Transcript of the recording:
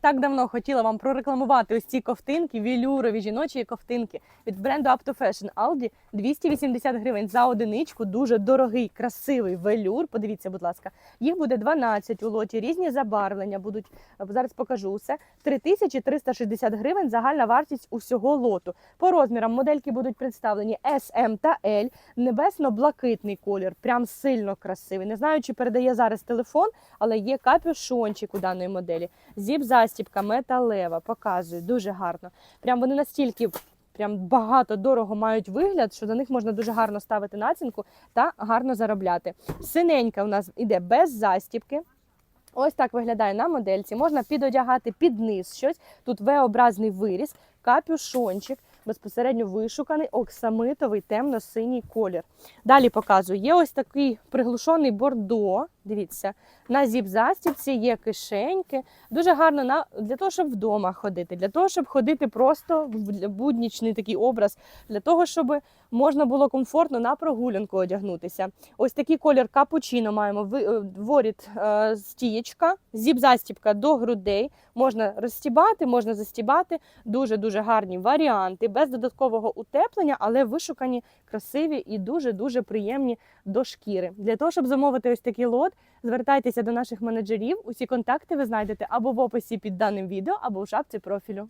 Так давно хотіла вам прорекламувати ось ці ковтинки, вілюрові жіночі ковтинки від бренду Up to Fashion Aldi 280 гривень за одиничку. Дуже дорогий, красивий велюр. Подивіться, будь ласка, їх буде 12 у лоті. Різні забарвлення будуть. Зараз покажу усе. 3360 гривень загальна вартість усього лоту. По розмірам модельки будуть представлені S, M та L. Небесно-блакитний колір, прям сильно красивий. Не знаю, чи передає зараз телефон, але є капюшончик у даної моделі. Зіп застібка металева, показую, дуже гарно. Прям вони настільки прям багато дорого мають вигляд, що на них можна дуже гарно ставити націнку та гарно заробляти. Синенька у нас іде без застібки. Ось так виглядає на модельці. Можна підодягати під низ щось. Тут V-образний виріз, капюшончик, безпосередньо вишуканий оксамитовий темно-синій колір. Далі показую, є ось такий приглушений бордо. Дивіться, на зіп-застібці є кишеньки. Дуже гарно на для того, щоб вдома ходити, для того, щоб ходити просто в буднічний такий образ, для того, щоб можна було комфортно на прогулянку одягнутися. Ось такий колір капучино маємо. Е, Воріт е, стієчка, зіп-застібка до грудей. Можна розстібати, можна застібати. Дуже дуже гарні варіанти, без додаткового утеплення, але вишукані, красиві і дуже дуже приємні до шкіри. Для того, щоб замовити ось такий лот, звертайтеся до наших менеджерів. Усі контакти ви знайдете або в описі під даним відео, або в шапці профілю.